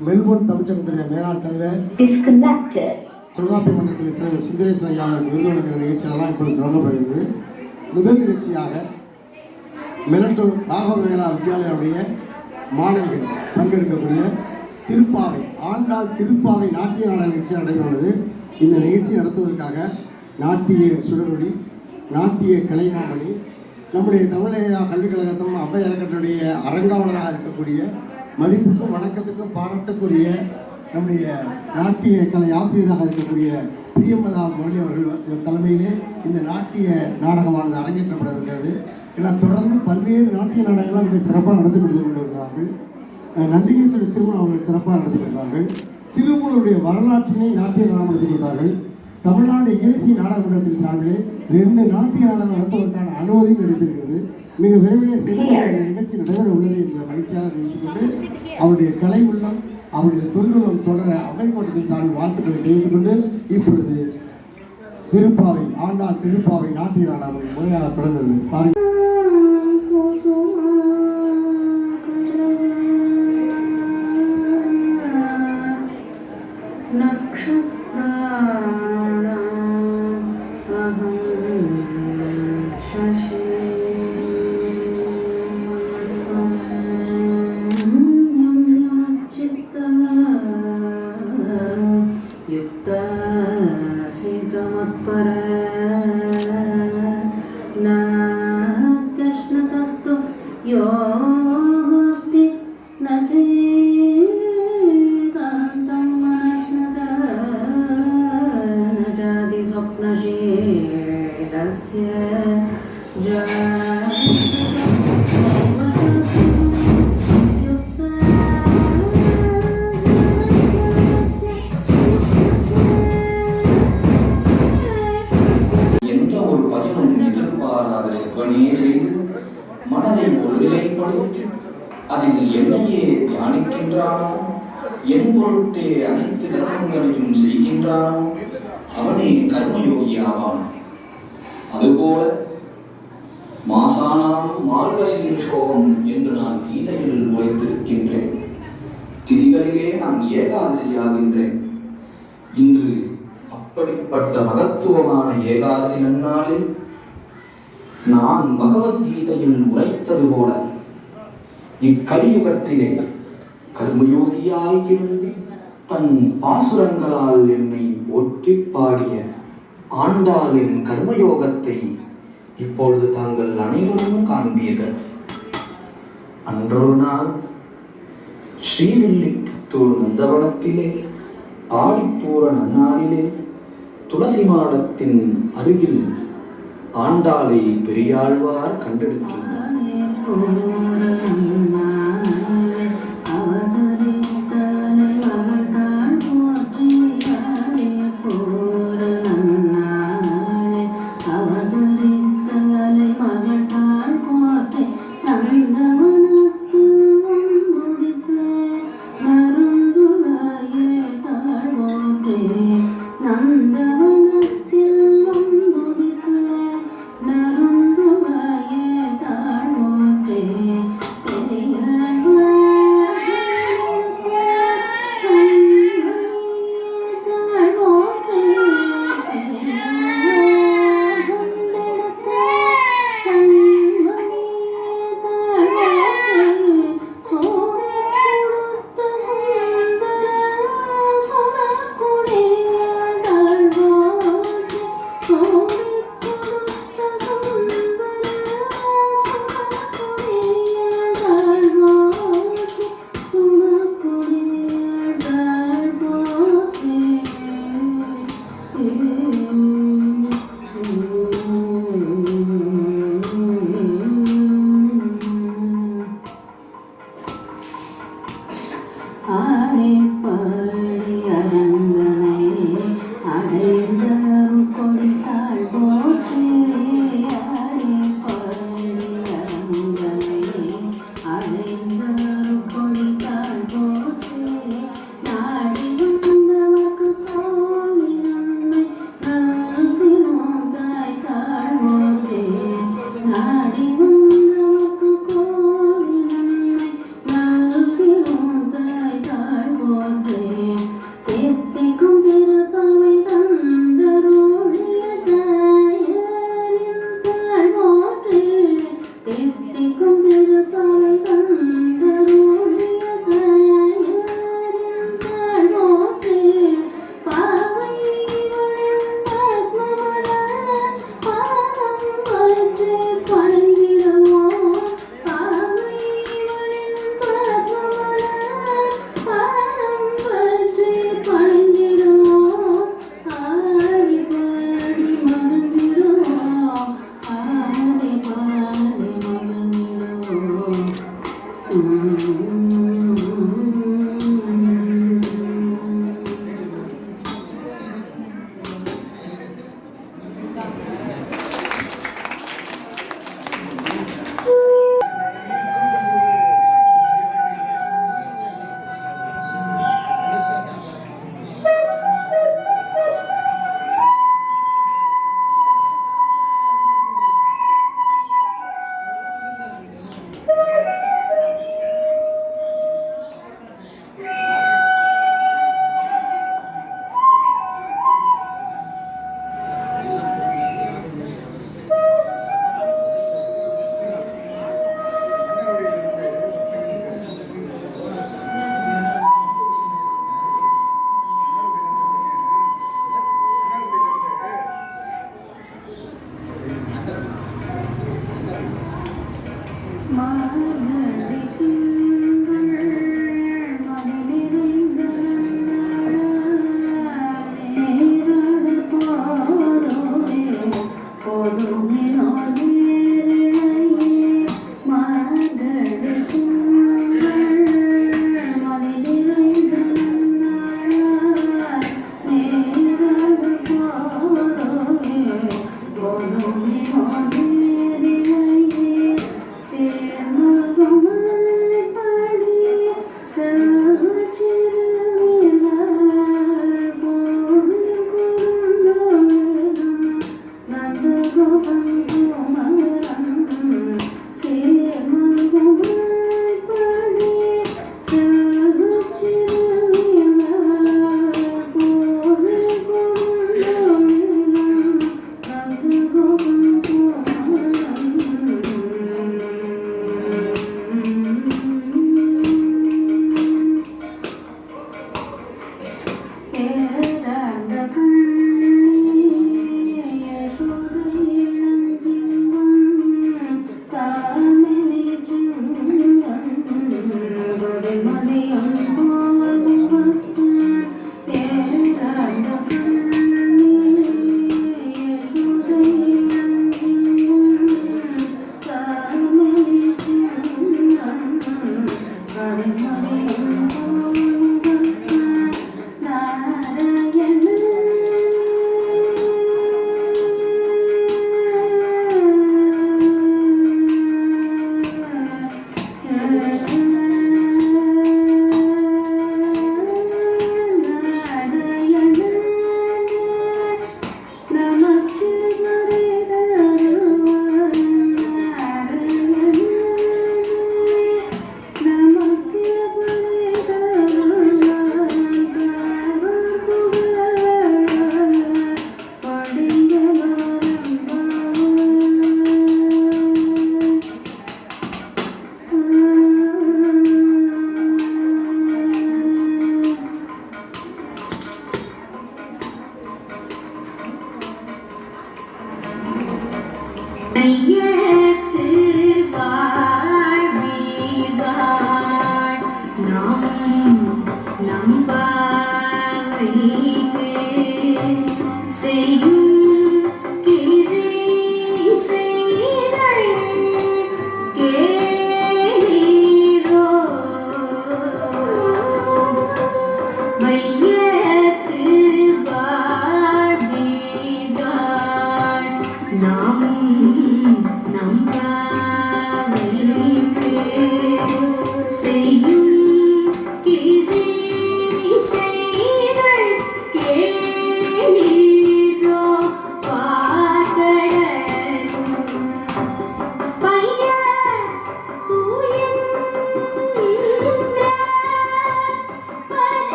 Melbourne தமிழ்ச்சங்கத்துடைய மேலாண் தலைவர். தொல்காப்பிய மன்றத்தில் தலைவர் சுந்தரேசன் ஐயா அவர்களுக்கு விருது வழங்குகிற நிகழ்ச்சியெல்லாம் இப்பொழுது தொடங்கப்படுகிறது முதல் நிகழ்ச்சியாக மிலட்டூர் ராகவேலா வித்யாலயாவுடைய மாணவிகள் பங்கெடுக்கக்கூடிய திருப்பாவை ஆண்டாள் திருப்பாவை நாட்டிய நாடக நிகழ்ச்சி நடைபெறுவது இந்த நிகழ்ச்சி நடத்துவதற்காக நாட்டிய சுடரொளி நாட்டிய கலைமாமணி நம்முடைய தமிழக கல்விக் கழகத்தும் அவ்வை அறக்கட்டளையுடைய அரங்காவலராக இருக்கக்கூடிய மதிப்புக்கும் வணக்கத்துக்கும் பாராட்டுக்குரிய நம்முடைய நாட்டிய கலை ஆசிரியராக இருக்கக்கூடிய பிரியமதா மொழி அவர்கள் தலைமையிலே இந்த நாட்டிய நாடகமானது அரங்கேற்றப்பட இருக்கிறது எல்லாம் தொடர்ந்து பல்வேறு நாட்டிய நாடகங்கள்லாம் மிக சிறப்பாக நடந்து கொடுத்து கொண்டிருக்கிறார்கள் அஹ் நந்திகேஸ்வரி திருமணம் அவர்கள் சிறப்பாக நடத்தி கொடுத்தார்கள் திருமூலருடைய வரலாற்றினை நாட்டிய நாடகம் நடத்தி கொடுத்தார்கள். தமிழ்நாடு இயலிசை நாடகமன்றத்தின் சார்பிலே ரெண்டு நாட்டிய நாடகம் நடத்துவதற்கான அனுமதியும் எடுத்திருக்கிறது மிக விரைவிலே இந்த நிகழ்ச்சி நடைபெற உள்ளது என்ற மகிழ்ச்சியாக தெரிவித்துக் கொண்டு அவருடைய கலை உள்ளம் அவருடைய தொண்டுள்ளம் தொடர அவை கோட்டத்தின் சார்பில் வாழ்த்துக்களை தெரிவித்துக் கொண்டு இப்பொழுது திருப்பாவை ஆண்டாள் திருப்பாவை நாட்டிய நாடகம் முறையாக பாருங்கள். அதுபோல மாசானாம் மார்கசீர்ஷோகம் என்று நான் கீதையில் உழைத்திருக்கின்றேன் திதிகளிலே நான் ஏகாதசியாகின்றேன். இன்று அப்படிப்பட்ட மகத்துவமான ஏகாதசி நன்னாளில் நான் பகவத்கீதையில் உரைத்தது போல இக்கலியுகத்திலே கர்மயோகியாயிருந்து தன் பாசுரங்களால் என்னை போற்றி பாடிய ஆண்டாளின் கர்மயோகத்தை இப்பொழுது தாங்கள் அனைவரும் காண்பீர்கள். அன்றொரு நாள் ஸ்ரீவில்லிபுத்தூர் நந்தவனத்திலே ஆடிப்பூர நன்னாளிலே துளசி மாடத்தின் அருகில் ஆண்டாளை பெரியாழ்வார் கண்டெடுக்கின்றார் ആണിപ്പഴ My Mother.